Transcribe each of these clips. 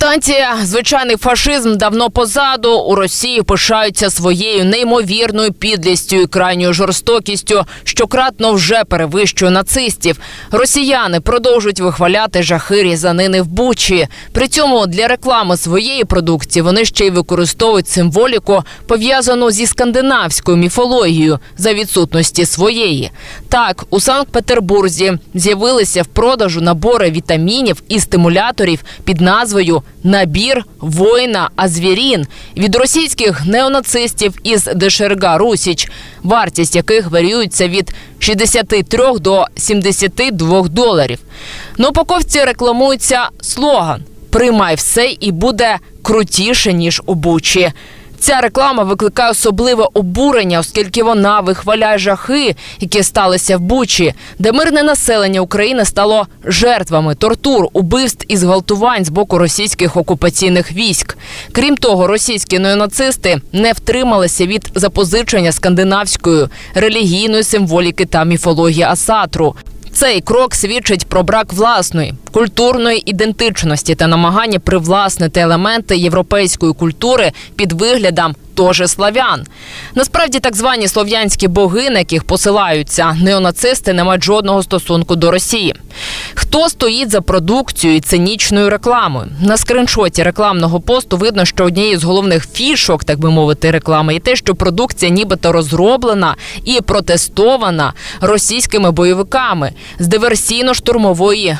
Станція звичайний фашизм давно позаду. У Росії пишаються своєю неймовірною підлістю і крайньою жорстокістю, що кратно вже перевищує нацистів. Росіяни продовжують вихваляти жахи різанини в Бучі. При цьому для реклами своєї продукції вони ще й використовують символіку, пов'язану зі скандинавською міфологією за відсутності своєї. Так, у Санкт-Петербурзі з'явилися в продажу набори вітамінів і стимуляторів під назвою Набір воїна Азвірін від російських неонацистів із ДШРГ Русіч, вартість яких варіюється від 63 до 72 доларів. На упаковці рекламується слоган Приймай все і буде крутіше ніж у Бучі. Ця реклама викликає особливе обурення, оскільки вона вихваляє жахи, які сталися в Бучі, де мирне населення України стало жертвами тортур, убивств і зґвалтувань з боку російських окупаційних військ. Крім того, російські неонацисти не втрималися від запозичення скандинавської релігійної символіки та міфології Асатру. Цей крок свідчить про брак власної культурної ідентичності та намагання привласнити елементи європейської культури під виглядом тоже славян. Насправді, так звані слов'янські боги, на яких посилаються неонацисти, не мають жодного стосунку до Росії. Хто стоїть за продукцією і цинічною рекламою? На скриншоті рекламного посту видно, що однією з головних фішок, так би мовити, реклами є те, що продукція нібито розроблена і протестована російськими бойовиками з диверсійно-штурмової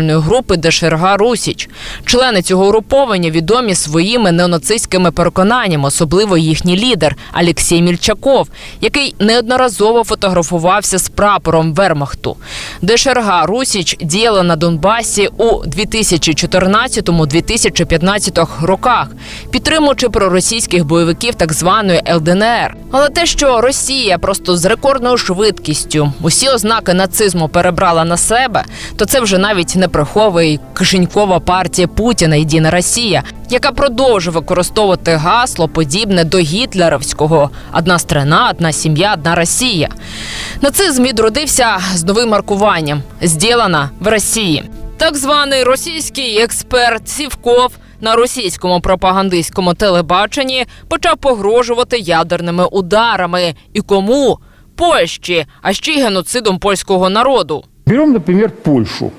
розвідувальної групи ДШРГ Русіч. Члени цього угруповання відомі своїми неонацистськими переконаннями, особливо їхній лідер Олексій Мільчаков, який неодноразово фотографувався з прапором Вермахту. ДШРГ Русіч діяла на Донбасі у 2014-2015 роках, підтримуючи проросійських бойовиків так званої ЛДНР. Але те, що Росія просто з рекордною швидкістю усі ознаки нацизму перебрала на себе, то це вже навіть не приховує кишенькова партія Путіна Єдина Росія, яка продовжує використовувати гасло подібне до гітлерівського одна страна, одна сім'я, одна Росія. Нацизм відродився з новим маркуванням «Зділана в Росії. Так званий російський експерт Сівков на російському пропагандистському телебаченні почав погрожувати ядерними ударами. І кому? Польщі, а ще й геноцидом польського народу. Берем, например, Польшу,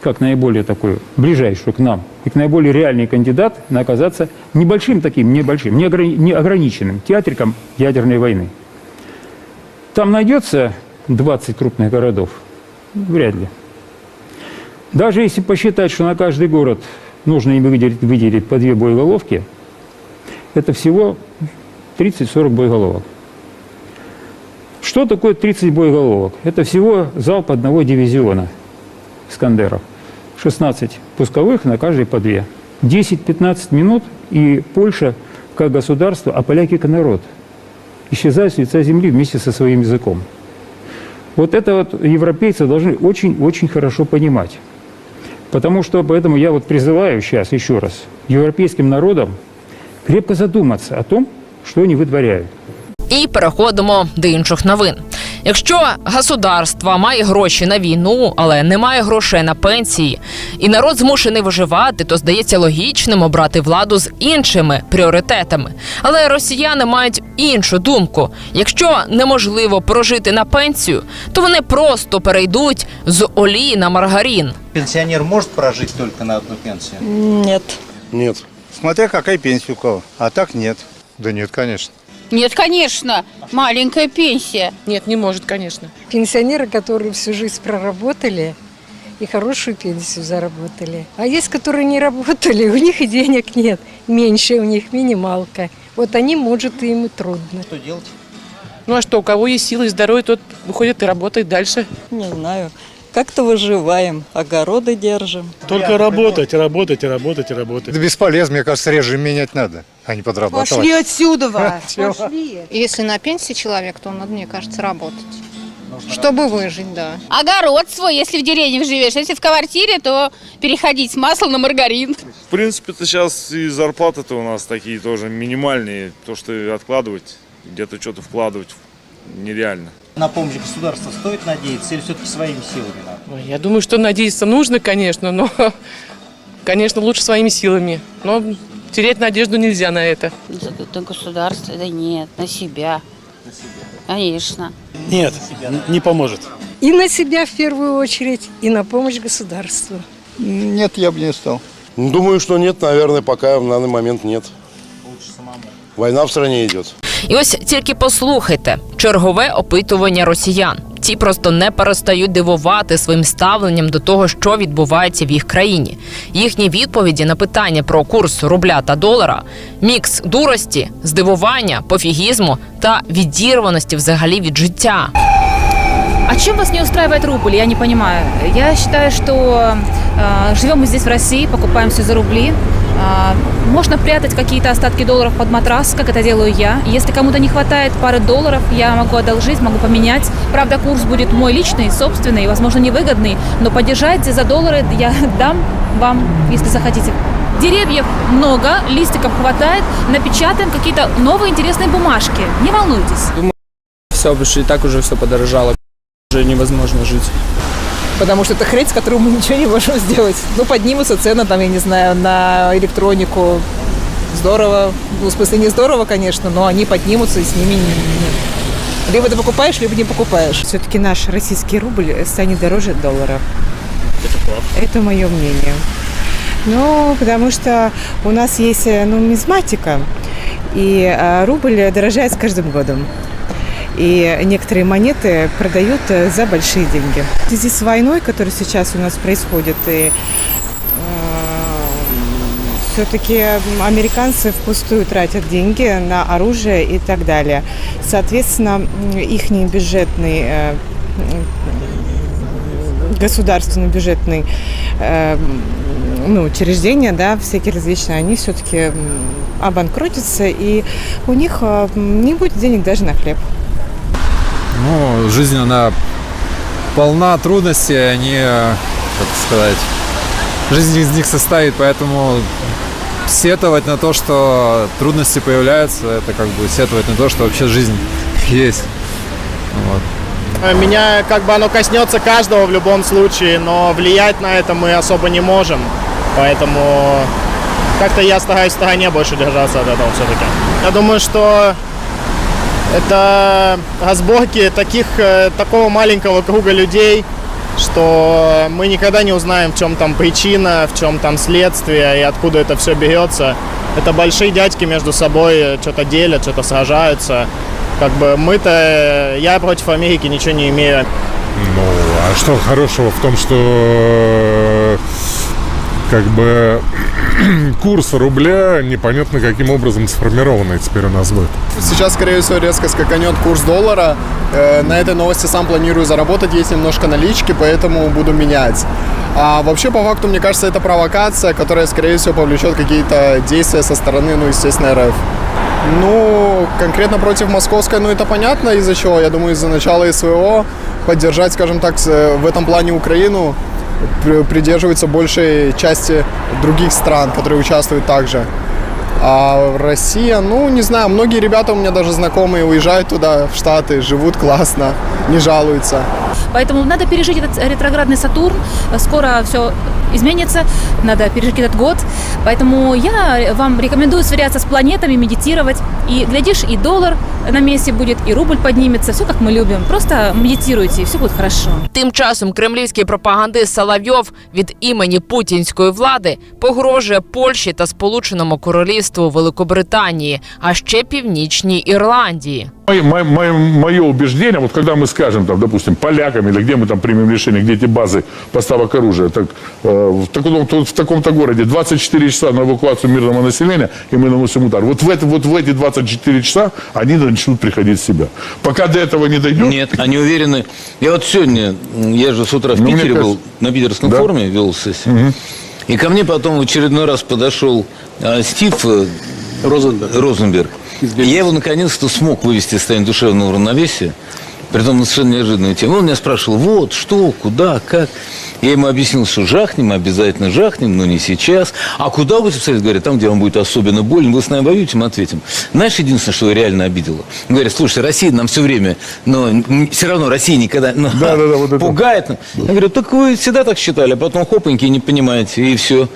как наиболее такой ближайшую к нам, и к наиболее реальный кандидат на оказаться небольшим таким, небольшим, неограни- неограниченным театриком ядерной войны. Там найдется 20 крупных городов? Вряд ли. Даже если посчитать, что на каждый город нужно им выделить, выделить по две боеголовки, это всего 30-40 боеголовок. Что такое 30 боеголовок? Это всего залп одного дивизиона «Искандеров». 16 пусковых, на каждой по две. 10-15 минут, и Польша как государство, а поляки как народ исчезают с лица земли вместе со своим языком. Вот это вот европейцы должны очень-очень хорошо понимать. Потому что поэтому я вот призываю сейчас еще раз европейским народам крепко задуматься о том, что они вытворяют. І переходимо до інших новин. Якщо государство має гроші на війну, але не має грошей на пенсії, і народ змушений виживати, то здається логічним обрати владу з іншими пріоритетами. Але росіяни мають іншу думку: якщо неможливо прожити на пенсію, то вони просто перейдуть з олії на маргарин. Пенсионер может прожить только на одну пенсию? Нет. Нет. Смотря какая пенсия у кого. А так нет. Да нет, конечно. Нет, конечно, маленькая пенсия. Нет, не может, конечно. Пенсионеры, которые всю жизнь проработали и хорошую пенсию заработали. А есть, которые не работали, у них и денег нет. Меньше у них минималка. Вот они, может, им и трудно. Что делать? Ну а что, у кого есть силы и здоровье, тот выходит и работает дальше. Не знаю. Как-то выживаем, огороды держим. Только работать, работать, работать, работать. Это бесполезно, мне кажется, режим менять надо, а не подрабатывать. отсюда! Чего? Если на пенсии человек, то надо, мне кажется, работать. Чтобы выжить, да. Огород свой, если в деревне живешь. Если в квартире, то переходить с масла на маргарин. В принципе-то сейчас и зарплаты-то у нас такие тоже минимальные. То, что откладывать, где-то что-то вкладывать нереально. На помощь государства стоит надеяться или все-таки своими силами надо? Я думаю, что надеяться нужно, конечно, но Конечно, лучше своими силами. Но терять надежду нельзя на это. На государство, да нет, на себя. На себя? Конечно. Нет, не поможет. И на себя в первую очередь, и на помощь государству. Нет, я бы не стал. Думаю, что нет, наверное, пока в данный момент нет. Война в стране идет. І ось тільки послухайте чергове опитування росіян. Ті просто не перестають дивувати своїм ставленням до того, що відбувається в їх країні. Їхні відповіді на питання про курс рубля та долара мікс дурості, здивування, пофігізму та відірваності взагалі від життя. А чем вас не устраивает рубль? Я не понимаю. Я считаю, что э, живем мы здесь в России, покупаем за рубли. Э, можно прятать какие-то остатки долларов под матрас, как это делаю я. Если кому-то не хватает пары долларов, я могу одолжить, могу поменять. Правда, курс будет мой личный, собственный, возможно, невыгодный, но поддержать за доллары я дам вам, если захотите. Деревьев много, листиков хватает, напечатаем какие-то новые интересные бумажки. Не волнуйтесь. Все, потому и так уже все подорожало. Уже невозможно жить. Потому что это хрень, с которой мы ничего не можем сделать. Ну, поднимутся цены, там, я не знаю, на электронику. Здорово. Ну, в смысле, не здорово, конечно, но они поднимутся, и с ними не- не- либо ты покупаешь, либо не покупаешь. Все-таки наш российский рубль станет дороже доллара. Это мое мнение. Ну, потому что у нас есть э, нумизматика, и э, рубль дорожает с каждым годом. И некоторые монеты продают э, за большие деньги. В связи с войной, которая сейчас у нас происходит, и все-таки американцы впустую тратят деньги на оружие и так далее. Соответственно, их бюджетный э, государственный бюджетный э, ну, учреждения, да, всякие различные, они все-таки обанкротятся, и у них э, не будет денег даже на хлеб. Ну, жизнь, она полна трудностей, они, э, как сказать, жизнь из них состоит, поэтому сетовать на то, что трудности появляются, это как бы сетовать на то, что вообще жизнь есть. Вот. Меня как бы оно коснется каждого в любом случае, но влиять на это мы особо не можем. Поэтому как-то я стараюсь в стороне больше держаться от этого все-таки. Я думаю, что это разборки таких, э, такого маленького круга людей, что мы никогда не узнаем, в чем там причина, в чем там следствие и откуда это все берется. Это большие дядьки между собой э, что-то делят, что-то сражаются. Как бы мы-то, я против Америки ничего не имею. Ну, а что хорошего в том, что э, как бы курс рубля непонятно каким образом сформированный теперь у нас будет. Сейчас, скорее всего, резко скаканет курс доллара. Э, На этой новости сам планирую заработать. Есть немножко налички, поэтому буду менять. А вообще, по факту, мне кажется, это провокация, которая, скорее всего, повлечет какие-то действия со стороны, ну, естественно, РФ. Ну, конкретно против московской, ну, это понятно из-за чего. Я думаю, из-за начала СВО поддержать, скажем так, с- в этом плане Украину при- придерживается большей части других стран, которые участвуют также. А Россия, ну, не знаю, многие ребята у меня даже знакомые уезжают туда, в Штаты, живут классно, не жалуются. Поэтому надо пережить этот ретроградный Сатурн. Скоро все изменится, надо пережить этот год. Поэтому я вам рекомендую сверяться с планетами, медитировать. И, глядишь, и доллар на месте будет, и рубль поднимется. Все как мы любим. Просто медитируйте, и все будет хорошо. Тим часом кремлівський пропагандист Соловйов від імені путінської влади погрожує Польщі та Сполученому Королівству Великобританії, а ще Північній Ірландії. Мое, убеждение, вот когда мы скажем, там, допустим, полякам или где мы там примем решение, где эти базы поставок оружия, так, э, в, таком, в таком-то городе 24 часа на эвакуацию мирного населения, и мы наносим удар. Вот в, это, вот в эти 24 часа они начнут приходить в себя. Пока до этого не дойдет, Нет, они уверены. Я вот сегодня, м, я же с утра в Ну, мне Питере кажется- был, на питерском Да. форуме вел сессию. И ко мне потом в очередной раз подошел э, Стив э, Розенберг. И я его наконец-то смог вывести из состояния душевного равновесия. Притом на совершенно неожиданную тему. Он меня спрашивал, вот, что, куда, как. Я ему объяснил, что жахнем, обязательно жахнем, но не сейчас. А куда будете писать? Говорят, там, где вам будет особенно больно. Вы с нами воюете? Мы ответим. Знаешь, единственное, что реально обидело? Говорят, слушай, Россия нам все время, но все равно Россия никогда ну, Да-да-да, вот это. пугает. нам. Я говорю, так вы всегда так считали, а потом хопаньки не понимаете, и все.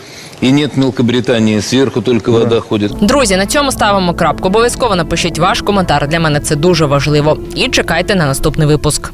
И нет Мелкобритании, сверху тільки вода ходить. Друзі, на цьому ставимо крапку. Обов'язково напишіть ваш коментар. Для мене це дуже важливо. І чекайте на наступний випуск.